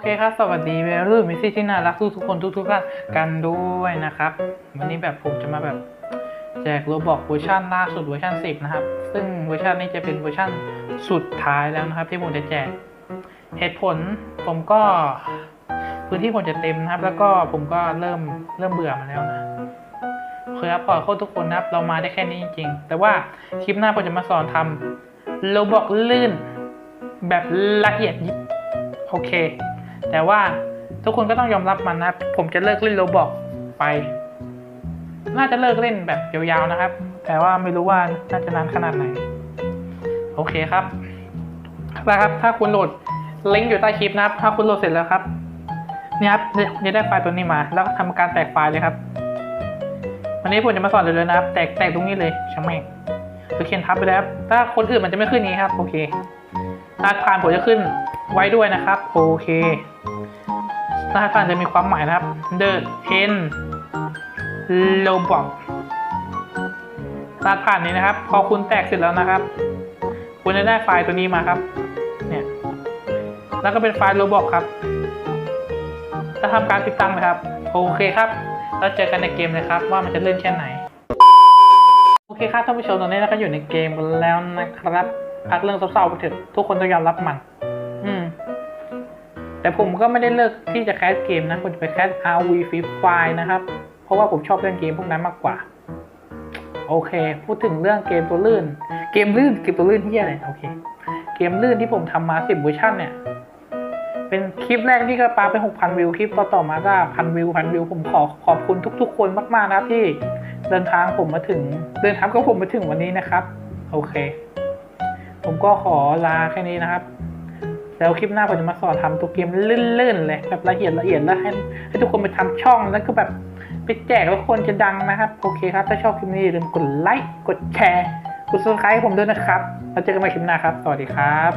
อเคครับ สวัสดีเวรุ่นมิสซี่ที่น่ารักทุกทุกคนทุกทุกท่านกันด้วยนะครับ วันนี้แบบผมจะมาแบบแจกโรบอกเวอร์ชันล่าสุดเวอร์ชัน10 นะครับ ซึ่งเวอร์ชันนี้จะเป็นเวอร์ชันสุดท้ายแล้วนะครับ ที่ผมจะแจก เหตุผลผมก็พื้นที่ผมจะเต็มนะครับ แล้วก็ผมก็เริ่มเริ่มเบื่อมาแล้วนะเคครับขอโทษทุกคนนะครับ เรามาได้แค่นี้จริงๆ แต่ว่าคลิปหน้าผมจะมาสอนทำโรบอกลื่น แบบละเอียดยิบโอเค แต่ว่าทุกคนก็ต้องยอมรับมันนะ ผมจะเลิกเล่นโรบอกไป น่าจะเลิกเล่นแบบยาวๆนะครับ แต่ว่าไม่รู้ว่าน่าจะนานขนาดไหน โอเคครับนะครับ ถ้าคุณโหลดลิงก์อยู่ใต้คลิปนะครับ ถ้าคุณโหลดเสร็จแล้วครับเนี่ยครับจะได้ไฟล์ตัวนี้มา แล้วก็ทำการแตกไฟล์เลยครับ วันนี้ผมจะมาสอนเลยนะครับ แตกแตกตรงนี้เลยช่างแม่งคือเขียนทับไปแล้วถ้าคนอื่นมันจะไม่ขึ้นนี้ครับ โอเครหัสผ่านผมจะขึ้น ไว้ด้วยนะครับ โอเครหัสผ่านจะมีความหมายนะครับ The N Robot รหัสผ่านนี้นะครับ พอคุณแตกเสร็จแล้วนะครับ คุณจะได้ไฟล์ตัวนี้มาครับ เนี่ย แล้วก็เป็นไฟล์ Robot ครับจะทำการติดตั้งนะครับ โอเคครับ แล้วเจอกันในเกมเลยครับ ว่ามันจะเล่นแค่ไหน โอเคครับท่านผู้ชมตอนนี้เราก็อยู่ในเกมแล้วนะครับพักเรื่องเศร้าๆไปเถอะทุกคนต้องยอมรับมัน อืม แต่ผมก็ไม่ได้เลิกที่จะแคสเกมนะผมจะไปแคส RV Free Fire นะครับ เพราะว่าผมชอบเล่นเกมพวกนั้นมากกว่า โอเค พูดถึงเรื่องเกมตัวลื่น เกมลื่นเกมตัวลื่นที่อะไรโอเค เกมลื่นที่ผมทำมา10เวอร์ชันเนี่ย เป็นคลิปแรกที่ก็ปาไป6,000วิวคลิปต่อต่อๆมาก็พันวิวพันวิวผมขอขอบคุณทุก ๆ คนมากๆนะครับที่เดินทางผมมาถึง เดินทางกับผมมาถึงวันนี้นะครับ โอเค ผมก็ขอลาแค่นี้นะครับ แล้วคลิปหน้าผมจะมาสอนทำตัวเกมลื่นๆเลยแบบละเอียดละเอียดแล้วให้ให้ทุกคนไปทำช่องแล้วก็แบบไปแจกแล้วคนจะดังนะครับ โอเคครับ ถ้าชอบคลิปนี้อย่าลืมกดไลค์กดแชร์กดซับสไครต์ผมด้วยนะครับแล้วเจอกันใหม่คลิปหน้าครับ สวัสดีครับ